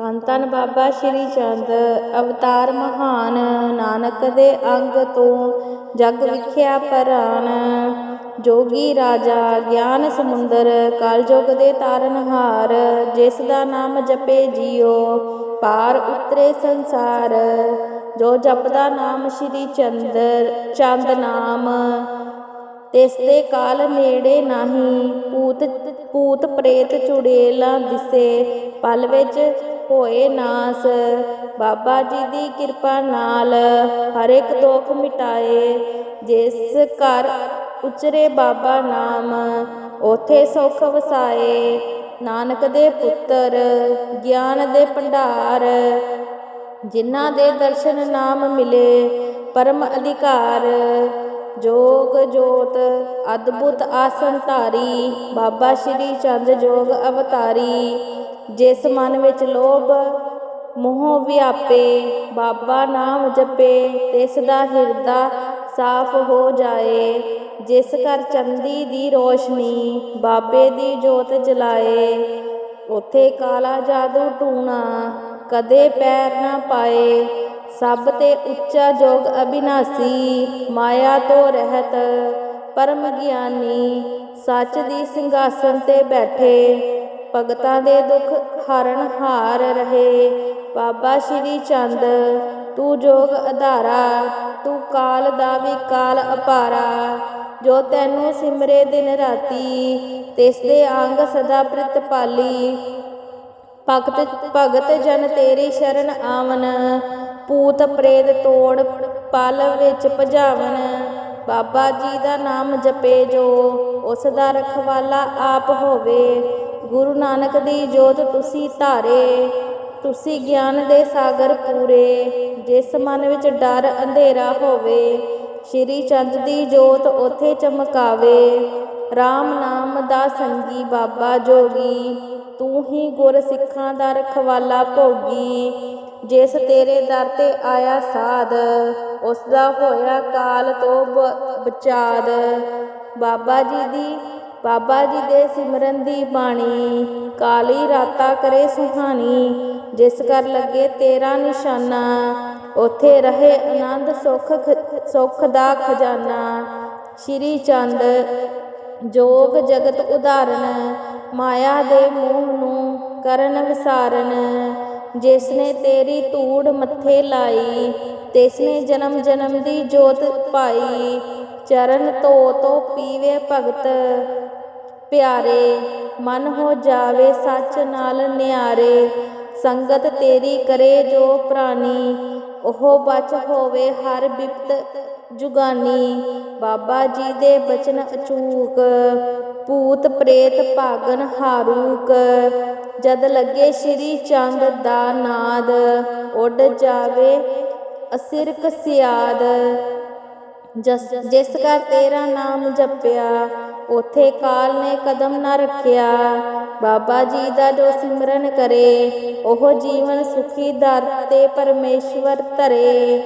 ਧੰਨ ਧੰਨ ਬਾਬਾ ਸ਼੍ਰੀ ਚੰਦ, ਅਵਤਾਰ ਮਹਾਨ, ਨਾਨਕ ਦੇ ਅੰਗ ਤੋਂ ਜਗ ਵਿਖਿਆ ਪਰਾਨ। ਜੋਗੀ ਰਾਜਾ, ਗਿਆਨ ਸਮੁੰਦਰ ਕਲਯੁਗ ਦੇ ਤਾਰਨਹਾਰ ਜਿਸ ਦਾ ਨਾਮ ਜਪੇ ਜੀਓ, ਪਾਰ ਉਤਰੇ ਸੰਸਾਰ। ਜੋ ਜਪਦਾ ਨਾਮ ਸ਼੍ਰੀ ਚੰਦਰ, ਚੰਦ ਨਾਮ, ਤਿਸ ਦੇ ਕਾਲ ਨੇੜੇ ਨਾਹੀ ਭੂਤ ਭੂਤ ਪ੍ਰੇਤ ਚੁੜੇਲਾਂ ਦਿਸੇ, ਪਲ ਵਿੱਚ ਹੋਏ ਨਾਸ। ਬਾਬਾ ਜੀ ਦੀ ਕਿਰਪਾ ਨਾਲ ਹਰ ਇੱਕ ਦੁੱਖ ਮਿਟਾਏ। ਜਿਸ ਘਰ ਉਚਰੇ ਬਾਬਾ ਨਾਮ, ਉਥੇ ਸੁਖ ਵਸਾਏ। ਨਾਨਕ ਦੇ ਪੁੱਤਰ, ਗਿਆਨ ਦੇ ਭੰਡਾਰ, ਜਿਨ੍ਹਾਂ ਦੇ ਦਰਸ਼ਨ ਨਾਮ ਮਿਲੇ, ਪਰਮ ਅਧਿਕਾਰ। ਜੋਗ ਜੋਤ ਅਦਭੁਤ ਆਸਨ ਧਾਰੀ, ਬਾਬਾ ਸ਼੍ਰੀ ਚੰਦ ਜੋਗ ਅਵਤਾਰੀ। ਜਿਸ ਮਨ ਵਿੱਚ ਲੋਭ, ਮੋਹ ਵਿਆਪੇ, ਬਾਬਾ ਨਾਮ ਜਪੇ, ਤਿਸ ਦਾ ਹਿਰਦਾ ਸਾਫ਼ ਹੋ ਜਾਏ। ਜਿਸ ਘਰ ਚੰਦੀ ਦੀ ਰੋਸ਼ਨੀ, ਬਾਬੇ ਦੀ ਜੋਤ ਜਲਾਏ। ਉਥੇ ਕਾਲਾ ਜਾਦੂ ਟੂਣਾ, ਕਦੇ ਪੈਰ ਨਾ ਪਾਏ। ਸਭ ਤੇ ਉੱਚਾ ਜੋਗ ਅਬਿਨਾਸੀ ਮਾਇਆ ਤੋਂ ਰਹਿਤ ਪਰਮ ਗਿਆਨੀ, ਸੱਚ ਦੀ ਸਿੰਘਾਸਨ ਤੇ ਬੈਠੇ, ਭਗਤਾਂ ਦੇ ਦੁੱਖ ਹਰਨ ਹਾਰ ਰਹੇ। ਬਾਬਾ ਸ਼੍ਰੀ ਚੰਦ, ਤੂੰ ਜੋਗ ਆਧਾਰਾ ਤੂੰ ਕਾਲ ਦਾ ਵੀ ਕਾਲ ਅਪਾਰਾ। ਜੋ ਤੈਨੂੰ ਸਿਮਰੇ ਦਿਨ ਰਾਤੀ, ਤਿਸ ਦੇ ਅੰਗ ਸਦਾ ਪ੍ਰਤਪਾਲੀ ਭਗਤ ਭਗਤ ਜਨ ਤੇਰੀ ਸ਼ਰਨ ਆਵਨ ਭੂਤ ਪ੍ਰੇਤ ਤੋੜ ਪਲ ਵਿੱਚ ਭਜਾਵਨ ਬਾਬਾ ਜੀ ਦਾ ਨਾਮ ਜਪੇ ਜੋ, ਉਸ ਦਾ ਰਖਵਾਲਾ ਆਪ ਹੋਵੇ। ਗੁਰੂ ਨਾਨਕ ਦੀ ਜੋਤ ਤੁਸੀਂ ਧਾਰੇ, ਤੁਸੀਂ ਗਿਆਨ ਦੇ ਸਾਗਰ ਪੂਰੇ। ਜਿਸ ਮਨ ਵਿੱਚ ਡਰ ਅੰਧੇਰਾ ਹੋਵੇ, ਸ਼੍ਰੀ ਚੰਦ ਦੀ ਜੋਤ ਉਥੇ ਚਮਕਾਵੇ। RAM ਨਾਮ ਦਾ ਸੰਗੀ ਬਾਬਾ ਜੋਗੀ, ਤੂੰ ਹੀ ਗੁਰ ਸਿੱਖਾਂ ਦਾ ਰਖਵਾਲਾ ਭੋਗੀ। ਜਿਸ ਤੇਰੇ ਦਰ ਤੇ ਆਇਆ ਸਾਧ ਉਸ ਦਾ ਹੋਇਆ ਕਾਲ ਤੋਂ ਬਚਾਦ। ਬਾਬਾ ਜੀ ਦੀ, ਬਾਬਾ ਜੀ ਦੇ ਸਿਮਰਨ ਦੀ ਬਾਣੀ, ਕਾਲੀ ਰਾਤਾ ਕਰੇ ਸੁਹਾਣੀ, ਜਿਸ ਕਰ ਲੱਗੇ ਤੇਰਾ ਨਿਸ਼ਾਨਾ, ਉਥੇ ਰਹੇ ਆਨੰਦ ਸੁਖ ਸੁਖ ਦਾ ਖਜ਼ਾਨਾ। ਸ਼੍ਰੀ ਚੰਦ, ਜੋਗ ਜਗਤ ਉਦਾਹਰਣ ਮਾਇਆ ਦੇ ਮੋਹ ਨੂੰ ਕਰਨ ਵਿਸਾਰਨ। ਜਿਸ ਨੇ ਤੇਰੀ ਧੂੜ ਮੱਥੇ ਲਾਈ ਤਿਸ ਨੇ ਜਨਮ ਜਨਮ ਦੀ ਜੋਤ ਪਾਈ। ਚਰਨ ਧੋ ਧੋ ਪੀਵੇ ਭਗਤ ਪਿਆਰੇ, ਮਨ ਹੋ ਜਾਵੇ ਸੱਚ ਨਾਲ ਨਿਆਰੇ। ਸੰਗਤ ਤੇਰੀ ਕਰੇ ਜੋ ਪ੍ਰਾਨੀ, ਉਹ ਬਚ ਹੋਵੇ ਹਰ ਬਿਪਤ ਜੁਗਾਨੀ। ਬਾਬਾ ਜੀ ਦੇ ਬਚਨ ਅਚੂਕ, ਭੂਤ ਪ੍ਰੇਤ ਭਾਗਨ ਹਾਰੂਕ। ਜਦ ਲੱਗੇ ਸ਼੍ਰੀ ਚੰਦ ਦਾ ਨਾਦ, ਉੱਡ ਜਾਵੇ ਅਸਿਰਕ ਸਿਆਦ। ਜਸ, ਜਿਸ ਕਰ ਤੇਰਾ ਨਾਮ ਜਪਿਆ, ਉਥੇ ਕਾਲ ਨੇ ਕਦਮ ਨਾ ਰੱਖਿਆ। ਬਾਬਾ ਜੀ ਦਾ ਜੋ ਸਿਮਰਨ ਕਰੇ, ਉਹ ਜੀਵਨ ਸੁਖੀ ਦਰ ਤੇ ਪਰਮੇਸ਼ਵਰ ਧਰੇ।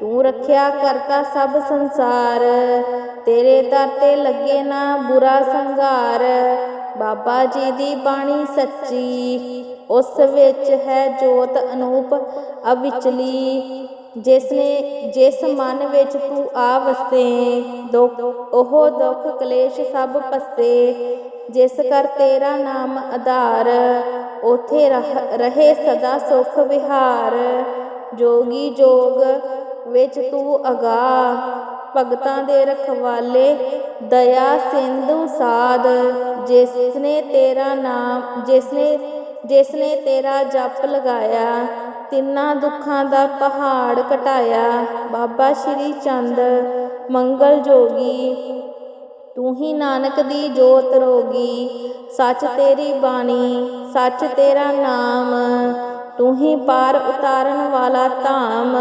ਤੂੰ ਰੱਖਿਆ ਕਰਤਾ ਸਭ ਸੰਸਾਰ। ਤੇਰੇ ਦਰ ਤੇ ਲੱਗੇ ਨਾ ਬੁਰਾ ਸੰਘਾਰ। ਬਾਬਾ ਜੀ ਦੀ ਬਾਣੀ ਸੱਚੀ, ਉਸ ਵਿੱਚ ਹੈ ਜੋਤ ਅਨੂਪ ਅਵਿਚਲੀ। ਜਿਸ ਨੇ, ਜਿਸ ਮਨ ਵਿੱਚ ਤੂੰ ਆ ਵਸੇ, ਦੁੱਖ, ਉਹ ਦੁੱਖ ਕਲੇਸ਼ ਸਭ ਪਸੇ। ਜਿਸ ਕਰ ਤੇਰਾ ਨਾਮ ਆਧਾਰ, ਉਥੇ ਰਹੇ ਸਦਾ ਸੁਖ ਵਿਹਾਰ। ਜੋਗੀ ਜੋਗ ਵਿੱਚ ਤੂੰ ਅਗਾਹ ਭਗਤਾਂ ਦੇ ਰਖਵਾਲੇ ਦਇਆ ਸਿੰਧੂ ਸਾਧ। ਜਿਸਨੇ ਤੇਰਾ ਨਾਮ, ਜਿਸਨੇ ਜਿਸਨੇ ਤੇਰਾ ਜਪ ਲਗਾਇਆ, ਤਿੰਨਾਂ ਦੁੱਖਾਂ ਦਾ ਪਹਾੜ ਘਟਾਇਆ ਬਾਬਾ ਸ਼੍ਰੀ ਚੰਦ, ਮੰਗਲ ਜੋਗੀ, ਤੂੰ ਹੀ ਨਾਨਕ ਦੀ ਜੋਤ ਰੋਗੀ। ਸੱਚ ਤੇਰੀ ਬਾਣੀ, ਸੱਚ ਤੇਰਾ ਨਾਮ, ਤੂੰ ਹੀ ਪਾਰ ਉਤਾਰਨ ਵਾਲਾ ਧਾਮ।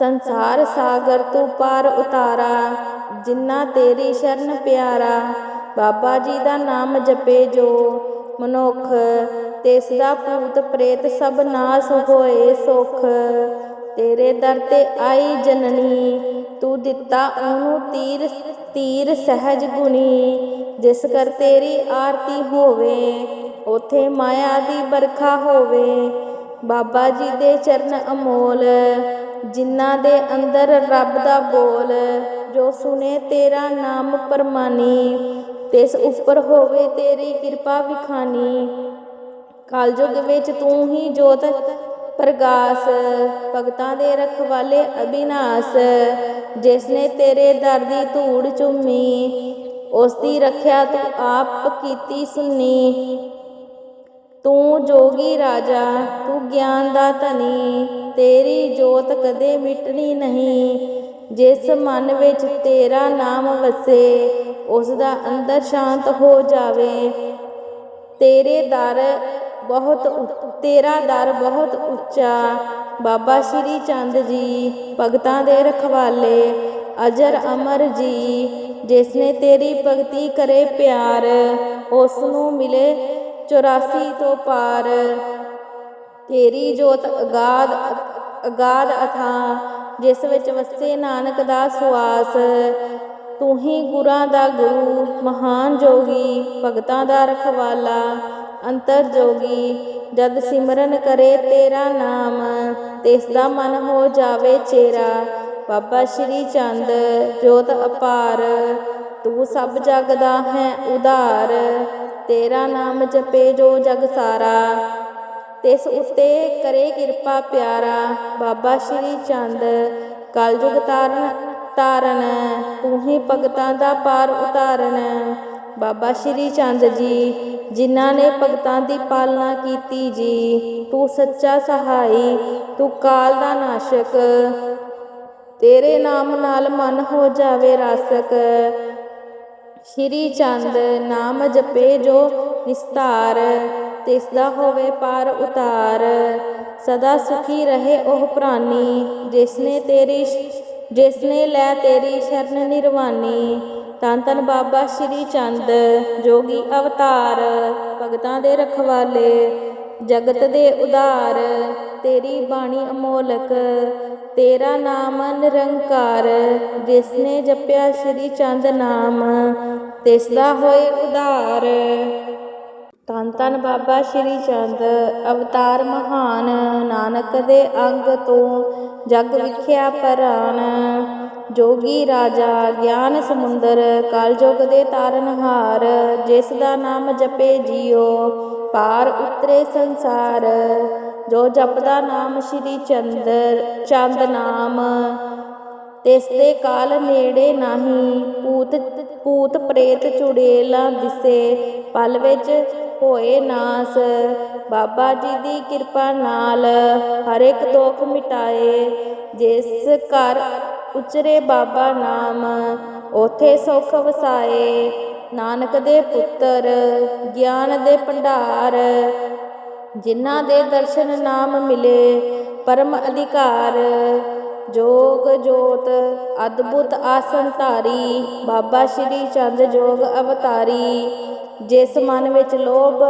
ਸੰਸਾਰ ਸਾਗਰ ਤੂੰ ਪਾਰ ਉਤਾਰਾ ਜਿੰਨਾ ਤੇਰੀ ਸ਼ਰਨ ਪਿਆਰਾ, ਬਾਬਾ ਜੀ ਦਾ ਨਾਮ ਜਪੇ ਜੋ। ਮਨੁੱਖ, ਤਿਸ ਦਾ ਭੂਤ ਪ੍ਰੇਤ ਸਭ ਨਾਸ ਹੋਏ ਸੁਖ। ਤੇਰੇ ਦਰ ਤੇ ਆਈ ਜਨਨੀ, ਤੂੰ ਦਿੱਤਾ ਉਹਨੂੰ ਤੀਰ ਤੀਰ ਸਹਿਜ ਗੁਣੀ। ਜਿਸ ਕਰ ਤੇਰੀ ਆਰਤੀ ਹੋਵੇ, ਉਥੇ ਮਾਇਆ ਦੀ ਬਰਖਾ ਹੋਵੇ। ਬਾਬਾ ਜੀ ਦੇ ਚਰਨ ਅਮੋਲ ਜਿਨ੍ਹਾਂ ਦੇ ਅੰਦਰ ਰੱਬ ਦਾ ਬੋਲ, ਜੋ ਸੁਨੇ ਤੇਰਾ ਨਾਮ ਪਰਮਾਨੀ ਤਿਸ ਉੱਪਰ ਹੋਵੇ ਤੇਰੀ ਕਿਰਪਾ ਵਿਖਾਨੀ ਕਲਯੁਗ ਵਿੱਚ ਤੂੰ ਹੀ ਜੋਤ ਪ੍ਰਗਾਸ, ਭਗਤਾਂ ਦੇ ਰਖਵਾਲੇ ਅਬਿਨਾਸ਼ ਜਿਸ ਨੇ ਤੇਰੇ ਦਰ ਦੀ ਧੂੜ ਚੁੰਮੀ, ਉਸ ਦੀ ਰੱਖਿਆ ਤੂੰ ਆਪ ਕੀਤੀ ਸੁਨੀ। ਤੂੰ ਜੋਗੀ ਰਾਜਾ, ਤੂੰ ਗਿਆਨ ਦਾ ਧਨੀ ਤੇਰੀ ਜੋਤ ਕਦੇ ਮਿਟਣੀ ਨਹੀਂ। ਜਿਸ ਮਨ ਵਿੱਚ ਤੇਰਾ ਨਾਮ ਵਸੇ ਉਸ ਦਾ ਅੰਦਰ ਸ਼ਾਂਤ ਹੋ ਜਾਵੇ। ਤੇਰੇ ਦਰ ਬਹੁਤ ਤੇਰਾ ਦਰ ਬਹੁਤ ਉੱਚਾ। ਬਾਬਾ ਸ਼੍ਰੀ ਚੰਦ ਜੀ, ਭਗਤਾਂ ਦੇ ਰਖਵਾਲੇ, ਅਜਰ ਅਮਰ ਜੀ ਜਿਸ ਨੇ ਤੇਰੀ ਭਗਤੀ ਕਰੇ ਪਿਆਰ ਉਸ ਨੂੰ ਮਿਲੇ 84 ਤੋਂ ਪਾਰ। ਤੇਰੀ ਜੋਤ ਅਗਾਦ ਅਗਾਦ ਅਥਾ, ਜਿਸ ਵਿੱਚ ਵਸੇ ਨਾਨਕ ਦਾ ਸੁਆਸ। ਤੂੰ ਹੀ ਗੁਰਾਂ ਦਾ ਗੁਰੂ, ਮਹਾਨ ਜੋਗੀ, ਭਗਤਾਂ ਦਾ ਰਖਵਾਲਾ, ਅੰਤਰ ਜੋਗੀ। ਜਦ ਸਿਮਰਨ ਕਰੇ ਤੇਰਾ ਨਾਮ ਤਿਸ ਦਾ ਮਨ ਹੋ ਜਾਵੇ ਚੇਰਾ। ਬਾਬਾ ਸ਼੍ਰੀ ਚੰਦ, ਜੋਤ ਅਪਾਰ, ਤੂੰ ਸਭ ਜਗ ਦਾ ਹੈ ਉਧਾਰ। ਤੇਰਾ ਨਾਮ ਜਪੇ ਜੋ ਜਗ ਸਾਰਾ। ਤਿਸ ਉਤੇ ਕਰੇ ਕਿਰਪਾ ਪਿਆਰਾ, ਬਾਬਾ ਸ਼੍ਰੀ ਚੰਦ। ਕਲਯੁਗ ਤਾਰਨ ਤਾਰਨ ਤੂੰ ਹੀ ਭਗਤਾਂ ਦਾ ਪਾਰ ਉਤਾਰਨ। ਬਾਬਾ ਸ਼੍ਰੀ ਚੰਦ ਜੀ, ਜਿਨ੍ਹਾਂ ਨੇ ਭਗਤਾਂ ਦੀ ਪਾਲਣਾ ਕੀਤੀ ਜੀ, ਤੂੰ ਸੱਚਾ ਸਹਾਈ, ਤੂੰ ਕਾਲ ਦਾ ਨਾਸ਼ਕ। ਤੇਰੇ ਨਾਮ ਨਾਲ ਮਨ ਹੋ ਜਾਵੇ ਰਾਸਕ। ਸ਼੍ਰੀ ਚੰਦ, ਨਾਮ ਜਪੇ ਜੋ ਨਿਸਤਾਰ। ਤਿਸ ਦਾ ਹੋਵੇ ਪਾਰ ਉਤਾਰ। ਸਦਾ ਸੁਖੀ ਰਹੇ ਉਹ ਪ੍ਰਾਨੀ, ਜਿਸਨੇ ਤੇਰੀ ਜਿਸਨੇ ਲੈ ਤੇਰੀ ਸ਼ਰਨ ਨਿਰਵਾਨੀ। ਤਨ ਤਨ ਬਾਬਾ ਸ਼੍ਰੀ ਚੰਦ, ਜੋਗੀ ਅਵਤਾਰ, ਭਗਤਾਂ ਦੇ ਰਖਵਾਲੇ, ਜਗਤ ਦੇ ਉਧਾਰ। ਤੇਰੀ ਬਾਣੀ ਅਮੋਲਕ, ਤੇਰਾ ਨਾਮ ਨਿਰੰਕਾਰ, ਜਿਸਨੇ ਜਪਿਆ ਸ਼੍ਰੀ ਚੰਦ ਨਾਮ। ਤਿਸ ਦਾ ਹੋਏ ਉਧਾਰ। ਧੰਨ ਧੰਨ ਬਾਬਾ ਸ਼੍ਰੀ ਚੰਦ, ਅਵਤਾਰ ਮਹਾਨ, ਨਾਨਕ ਦੇ ਅੰਗ ਤੋਂ ਜਗ ਵਿਖਿਆ ਪਰਾਨ, ਜੋਗੀ ਰਾਜਾ, ਗਿਆਨ ਸਮੁੰਦਰ ਕਲਯੁਗ ਦੇ ਤਾਰਨਹਾਰ ਜਿਸ ਦਾ ਨਾਮ ਜਪੇ ਜੀਓ, ਪਾਰ ਉਤਰੇ ਸੰਸਾਰ, ਜੋ ਜਪਦਾ ਨਾਮ ਸ਼੍ਰੀ ਚੰਦਰ, ਚੰਦ ਨਾਮ। ਤਿਸ ਦੇ ਕਾਲ ਨੇੜੇ ਨਾਹੀ ਭੂਤ ਭੂਤ ਪ੍ਰੇਤ ਚੁੜੇਲਾ ਦਿਸੇ, ਪਲ ਵਿੱਚ ਹੋਏ ਨਾਸ। ਬਾਬਾ ਜੀ ਦੀ ਕਿਰਪਾ ਨਾਲ ਹਰ ਇੱਕ ਦੁੱਖ ਮਿਟਾਏ। ਜਿਸ ਘਰ ਉਚਰੇ ਬਾਬਾ ਨਾਮ, ਉਥੇ ਸੁਖ ਵਸਾਏ। ਨਾਨਕ ਦੇ ਪੁੱਤਰ, ਗਿਆਨ ਦੇ ਭੰਡਾਰ, ਜਿਨ੍ਹਾਂ ਦੇ ਦਰਸ਼ਨ ਨਾਮ ਮਿਲੇ, ਪਰਮ ਅਧਿਕਾਰ। ਜੋਗ ਜੋਤ, ਅਦਭੁਤ ਆਸਨ ਧਾਰੀ, ਬਾਬਾ ਸ਼੍ਰੀ ਚੰਦ ਜੋਗ ਅਵਤਾਰੀ। ਜਿਸ ਮਨ ਵਿੱਚ ਲੋਭ,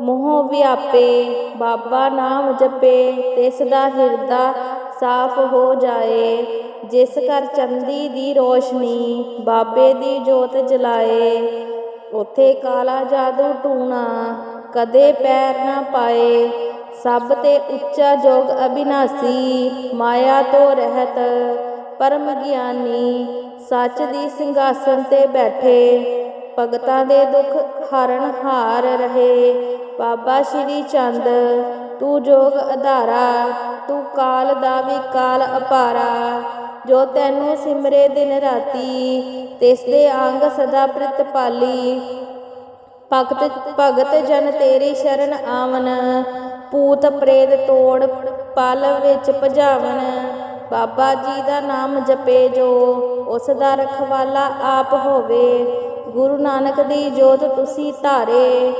ਮੋਹ ਵਿਆਪੇ, ਬਾਬਾ ਨਾਮ ਜਪੇ, ਤਿਸ ਦਾ ਹਿਰਦਾ ਸਾਫ਼ ਹੋ ਜਾਏ। ਜਿਸ ਘਰ ਚੰਦੀ ਦੀ ਰੋਸ਼ਨੀ ਬਾਬੇ ਦੀ ਜੋਤ ਜਲਾਏ, ਉਥੇ ਕਾਲਾ ਜਾਦੂ ਟੂਣਾ ਕਦੇ ਪੈਰ ਨਾ ਪਾਏ। ਸਭ ਤੇ ਉੱਚਾ ਜੋਗ ਅਬਿਨਾਸੀ ਮਾਇਆ ਤੋਂ ਰਹਿਤ ਪਰਮ ਗਿਆਨੀ ਸੱਚ ਦੀ ਸਿੰਘਾਸਨ ਤੇ ਬੈਠੇ। ਭਗਤਾਂ ਦੇ ਦੁੱਖ ਹਰਨ ਹਾਰ ਰਹੇ। ਬਾਬਾ ਸ਼੍ਰੀ ਚੰਦ, ਤੂੰ ਜੋਗ ਆਧਾਰਾ ਤੂੰ ਕਾਲ ਦਾ ਵੀ ਕਾਲ ਅਪਾਰਾ। ਜੋ ਤੈਨੂੰ ਸਿਮਰੇ ਦਿਨ ਰਾਤੀ, ਤਿਸ ਦੇ ਅੰਗ ਸਦਾ ਪ੍ਰਿਤਪਾਲੀ ਭਗਤ ਭਗਤ ਜਨ ਤੇਰੀ ਸ਼ਰਨ ਆਵਨ, ਪੂਤ ਪ੍ਰੇਤ ਤੋੜ ਪਲ ਵਿੱਚ ਭਜਾਵਨ। ਬਾਬਾ ਜੀ ਦਾ ਨਾਮ ਜਪੇ ਜੋ, ਉਸ ਦਾ ਰਖਵਾਲਾ ਆਪ ਹੋਵੇ। ਗੁਰੂ ਨਾਨਕ ਦੀ ਜੋਤ ਤੁਸੀਂ ਧਾਰੇ,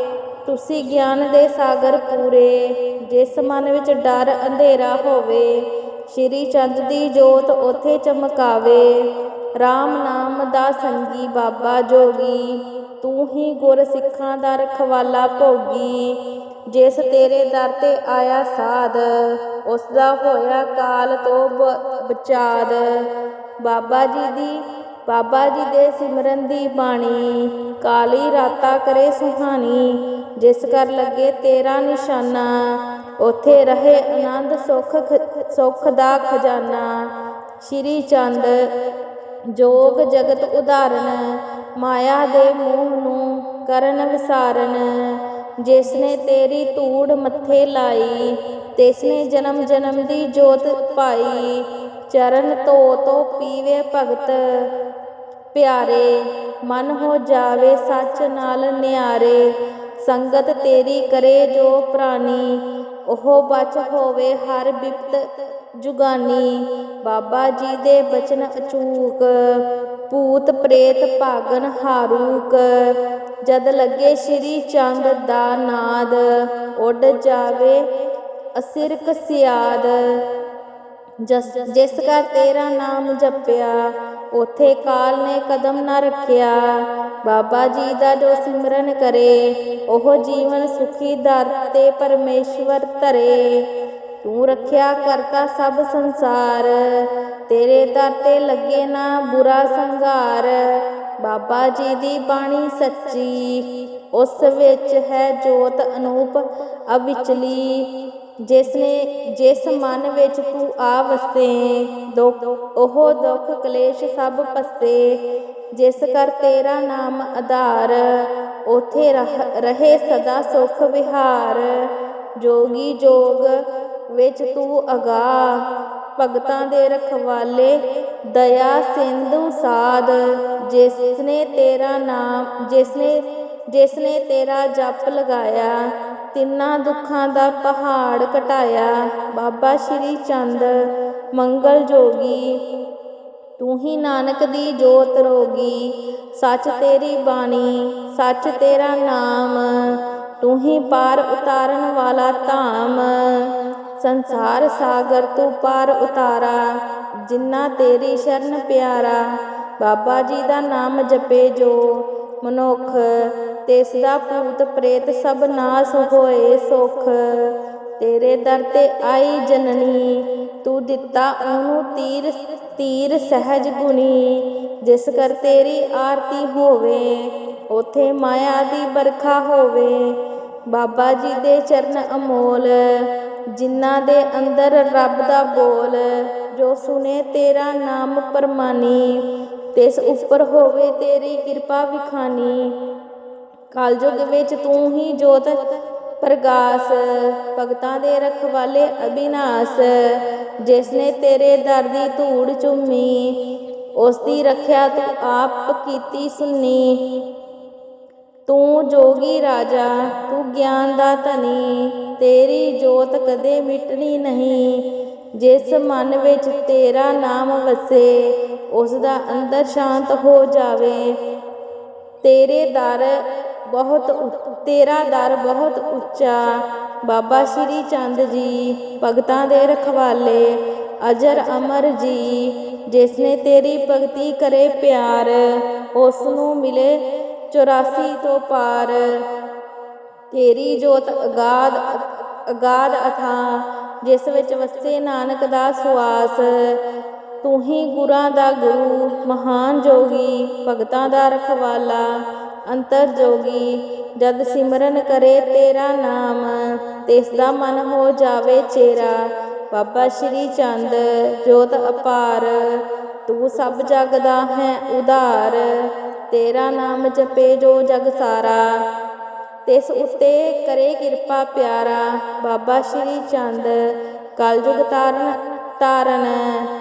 ਤੁਸੀਂ ਗਿਆਨ ਦੇ ਸਾਗਰ ਪੂਰੇ, ਜਿਸ ਮਨ ਵਿੱਚ ਡਰ ਅੰਧੇਰਾ ਹੋਵੇ, ਸ਼੍ਰੀ ਚੰਦ ਦੀ ਜੋਤ ਉਥੇ ਚਮਕਾਵੇ। RAM ਨਾਮ ਦਾ ਸੰਗੀ ਬਾਬਾ ਜੋਗੀ, ਤੂੰ ਹੀ ਗੁਰ ਸਿੱਖਾਂ ਦਾ ਰਖਵਾਲਾ ਭੋਗੀ। ਜਿਸ ਤੇਰੇ ਦਰ ਤੇ ਆਇਆ ਸਾਧ, ਉਸ ਦਾ ਹੋਇਆ ਕਾਲ ਤੋਂ ਬਚਾਦ। ਬਾਬਾ ਜੀ ਦੀ ਬਾਬਾ ਜੀ ਦੇ ਸਿਮਰਨ ਦੀ ਬਾਣੀ, ਕਾਲੀ ਰਾਤਾ ਕਰੇ ਸੁਹਾਣੀ, ਜਿਸ ਕਰ ਲੱਗੇ ਤੇਰਾ ਨਿਸ਼ਾਨਾ, ਉਥੇ ਰਹੇ ਆਨੰਦ ਸੁਖ ਖ- ਸੁਖ ਦਾ ਖਜ਼ਾਨਾ। ਸ਼੍ਰੀ ਚੰਦ ਜੋਗ ਜਗਤ ਉਦਾਹਰਣ ਮਾਇਆ ਦੇ ਮੋਹ ਨੂੰ ਕਰਨ ਵਿਸਾਰਨ ਜਿਸ ਨੇ ਤੇਰੀ ਧੂੜ ਮੱਥੇ ਲਾਈ ਤਿਸ ਨੇ ਜਨਮ ਜਨਮ ਦੀ ਜੋਤ ਪਾਈ, ਚਰਨ ਧੋ ਧੋ ਪੀਵੇ ਭਗਤ ਪਿਆਰੇ, ਮਨ ਹੋ ਜਾਵੇ ਸੱਚ ਨਾਲ ਨਿਆਰੇ, ਸੰਗਤ ਤੇਰੀ ਕਰੇ ਜੋ ਪ੍ਰਾਣੀ ਉਹ ਬਚ ਹੋਵੇ ਹਰ ਬਿਪਤ ਜੁਗਾਨੀ। ਬਾਬਾ ਜੀ ਦੇ ਬਚਨ ਅਚੂਕ, ਭੂਤ ਪ੍ਰੇਤ ਭਾਗਨ ਹਾਰੂਕ। ਜਦ ਲੱਗੇ ਸ਼੍ਰੀ ਚੰਦ ਦਾ ਨਾਦ, ਉੱਡ ਜਾਵੇ ਅਸਿਰ ਸਿਆਦ। ਜਸ ਜਿਸ ਕਰ ਤੇਰਾ ਨਾਮ ਜਪਿਆ, ਉਥੇ ਕਾਲ ਨੇ ਕਦਮ ਨਾ ਰੱਖਿਆ। ਬਾਬਾ ਜੀ ਦਾ ਜੋ ਸਿਮਰਨ ਕਰੇ, ਉਹ ਜੀਵਨ ਸੁਖੀ ਦਰ ਤੇ ਪਰਮੇਸ਼ਵਰ ਧਰੇ। ਤੂੰ ਰੱਖਿਆ ਕਰਤਾ ਸਭ ਸੰਸਾਰ, ਤੇਰੇ ਦਰ ਤੇ ਲੱਗੇ ਨਾ ਬੁਰਾ ਸੰਘਾਰ। ਬਾਬਾ ਜੀ ਦੀ ਬਾਣੀ ਸੱਚੀ, ਉਸ ਵਿੱਚ ਹੈ ਜੋਤ ਅਨੂਪ ਅਵਿਚਲੀ। ਜਿਸ ਨੇ ਜਿਸ ਮਨ ਵਿੱਚ ਤੂੰ ਆ ਵਸੇ, ਦੁੱਖ, ਉਹ ਦੁੱਖ ਕਲੇਸ਼ ਸਭ ਪਸੇ। ਜਿਸ ਕਰ ਤੇਰਾ ਨਾਮ ਆਧਾਰ, ਉਥੇ ਰਹ- ਰਹੇ ਸਦਾ ਸੁਖ ਵਿਹਾਰ। ਜੋਗੀ ਜੋਗ ਵਿੱਚ ਤੂੰ ਅਗਾ, ਭਗਤਾਂ ਦੇ ਰਖਵਾਲੇ, ਦਇਆ ਸਿੰਧੂ ਸਾਧ। ਜਿਸ ਨੇ ਤੇਰਾ ਨਾਮ ਜਿਸ ਨੇ ਜਿਸ ਨੇ ਤੇਰਾ ਜਪ ਲਗਾਇਆ, ਤਿੰਨਾਂ ਦੁੱਖਾਂ ਦਾ ਪਹਾੜ ਘਟਾਇਆ ਬਾਬਾ ਸ਼੍ਰੀ ਚੰਦ, ਮੰਗਲ ਜੋਗੀ, ਤੂੰ ਹੀ ਨਾਨਕ ਦੀ ਜੋਤ ਰੋਗੀ। ਸੱਚ ਤੇਰੀ ਬਾਣੀ, ਸੱਚ ਤੇਰਾ ਨਾਮ, ਤੂੰ ਹੀ ਪਾਰ ਉਤਾਰਨ ਵਾਲਾ ਧਾਮ। ਸੰਸਾਰ ਸਾਗਰ ਤੂੰ ਪਾਰ ਉਤਾਰਾ, ਜਿੰਨਾ ਤੇਰੀ ਸ਼ਰਨ ਪਿਆਰਾ। ਬਾਬਾ ਜੀ ਦਾ ਨਾਮ ਜਪੇ ਜੋ ਮਨੁੱਖ ਤਿਸ ਦਾ ਭੂਤ ਪ੍ਰੇਤ ਸਭ ਨਾਸ ਹੋਏ ਸੁਖ। ਤੇਰੇ ਦਰ ਤੇ ਆਈ ਜਨਨੀ, ਤੂੰ ਦਿੱਤਾ ਉਹਨੂੰ ਤੀਰ ਤੀਰ ਸਹਿਜ ਗੁਣੀ। ਜਿਸ ਕਰ ਤੇਰੀ ਆਰਤੀ ਹੋਵੇ, ਉਥੇ ਮਾਇਆ ਦੀ ਬਰਖਾ ਹੋਵੇ। ਬਾਬਾ ਜੀ ਦੇ ਚਰਨ ਅਮੋਲ, ਜਿਨ੍ਹਾਂ ਦੇ ਅੰਦਰ ਰੱਬ ਦਾ ਬੋਲ, ਜੋ ਸੁਨੇ ਤੇਰਾ ਨਾਮ ਪਰਮਾਨੀ, ਤਿਸ ਉੱਪਰ ਹੋਵੇ ਤੇਰੀ ਕਿਰਪਾ ਵਿਖਾਨੀ। ਕਲਯੁਗ ਵਿੱਚ ਤੂੰ ਹੀ ਜੋਤ, ਪ੍ਰਗਾਸ, ਭਗਤਾਂ ਦੇ ਰਖਵਾਲੇ ਅਬਿਨਾਸ਼ ਜਿਸ ਨੇ ਤੇਰੇ ਦਰ ਦੀ ਧੂੜ ਚੁੰਮੀ, ਉਸ ਦੀ ਰੱਖਿਆ ਤੂੰ ਆਪ ਕੀਤੀ ਸੁਨੀ। ਤੂੰ ਜੋਗੀ ਰਾਜਾ, ਤੂੰ ਗਿਆਨ ਦਾ ਧਨੀ, ਤੇਰੀ ਜੋਤ ਕਦੇ ਮਿਟਣੀ ਨਹੀਂ। ਜਿਸ ਮਨ ਵਿੱਚ ਤੇਰਾ ਨਾਮ ਵਸੇ, ਉਸ ਦਾ ਅੰਦਰ ਸ਼ਾਂਤ ਹੋ ਜਾਵੇ। ਤੇਰੇ ਦਰ ਬਹੁਤ ਉ- ਤੇਰਾ ਦਰ ਬਹੁਤ ਉੱਚਾ। ਬਾਬਾ ਸ਼੍ਰੀ ਚੰਦ ਜੀ, ਭਗਤਾਂ ਦੇ ਰਖਵਾਲੇ, ਅਜਰ ਅਮਰ ਜੀ, ਜਿਸਨੇ ਤੇਰੀ ਭਗਤੀ ਕਰੇ ਪਿਆਰ ਉਸ ਨੂੰ ਮਿਲੇ 84 ਤੋਂ ਪਾਰ। ਤੇਰੀ ਜੋਤ ਅਗਾਦ ਅਗਾਧ ਅਥਾ, ਜਿਸ ਵਿੱਚ ਵਸੇ ਨਾਨਕ ਦਾ ਸੁਆਸ। ਤੂੰ ਹੀ ਗੁਰਾਂ ਦਾ ਗੁਰੂ, ਮਹਾਨ ਜੋਗੀ, ਭਗਤਾਂ ਦਾ ਰਖਵਾਲਾ। ਅੰਤਰ ਜੋਗੀ ਜਦ ਸਿਮਰਨ ਕਰੇ ਤੇਰਾ ਨਾਮ ਤਿਸ ਦਾ ਮਨ ਹੋ ਜਾਵੇ ਚੇਰਾ। ਬਾਬਾ ਸ਼੍ਰੀ ਚੰਦ, ਜੋਤ ਅਪਾਰ, ਤੂੰ ਸਭ ਜਗ ਦਾ ਹੈ ਉਧਾਰ। ਤੇਰਾ ਨਾਮ ਜਪੇ ਜੋ ਜਗ ਸਾਰਾ। ਤਿਸ ਉਤੇ ਕਰੇ ਕਿਰਪਾ ਪਿਆਰਾ। ਬਾਬਾ ਸ਼੍ਰੀ ਚੰਦ, ਕਲਯੁਗ ਤਾਰਨ ਤਾਰਨ,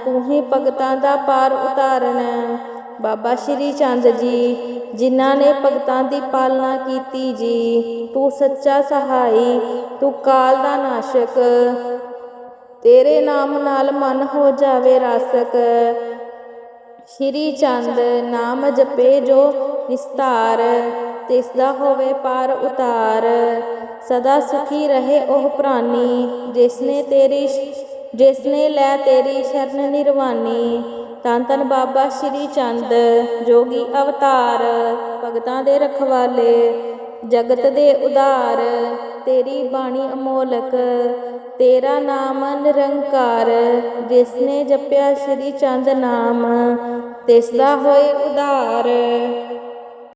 ਤੂੰ ਹੀ ਭਗਤਾਂ ਦਾ ਪਾਰ ਉਤਾਰਨ। ਬਾਬਾ ਸ਼੍ਰੀ ਚੰਦ ਜੀ, ਜਿਨ੍ਹਾਂ ਨੇ ਭਗਤਾਂ ਦੀ ਪਾਲਣਾ ਕੀਤੀ ਜੀ। ਤੂੰ ਸੱਚਾ ਸਹਾਈ, ਤੂੰ ਕਾਲ ਦਾ ਨਾਸ਼ਕ। ਤੇਰੇ ਨਾਮ ਨਾਲ ਮਨ ਹੋ ਜਾਵੇ ਰਾਸਕ। ਸ਼੍ਰੀ ਚੰਦ, ਨਾਮ ਜਪੇ ਜੋ ਨਿਸਤਾਰ, ਤਿਸ ਦਾ ਹੋਵੇ ਪਾਰ ਉਤਾਰ। ਸਦਾ ਸੁਖੀ ਰਹੇ ਉਹ ਪ੍ਰਾਨੀ, ਜਿਸਨੇ ਤੇਰੀ ਜਿਸਨੇ ਲੈ ਤੇਰੀ ਸ਼ਰਨ ਨਿਰਵਾਨੀ। ਤਨ ਤਨ ਬਾਬਾ ਸ਼੍ਰੀ ਚੰਦ ਜੋਗੀ ਅਵਤਾਰ, ਭਗਤਾਂ ਦੇ ਰਖਵਾਲੇ, ਜਗਤ ਦੇ ਉਧਾਰ, ਤੇਰੀ ਬਾਣੀ ਅਮੋਲਕ, ਤੇਰਾ ਨਾਮ ਨਿਰੰਕਾਰ ਜਿਸਨੇ ਜਪਿਆ ਸ਼੍ਰੀ ਚੰਦ ਨਾਮ ਤਿਸ ਦਾ ਹੋਏ ਉਧਾਰ।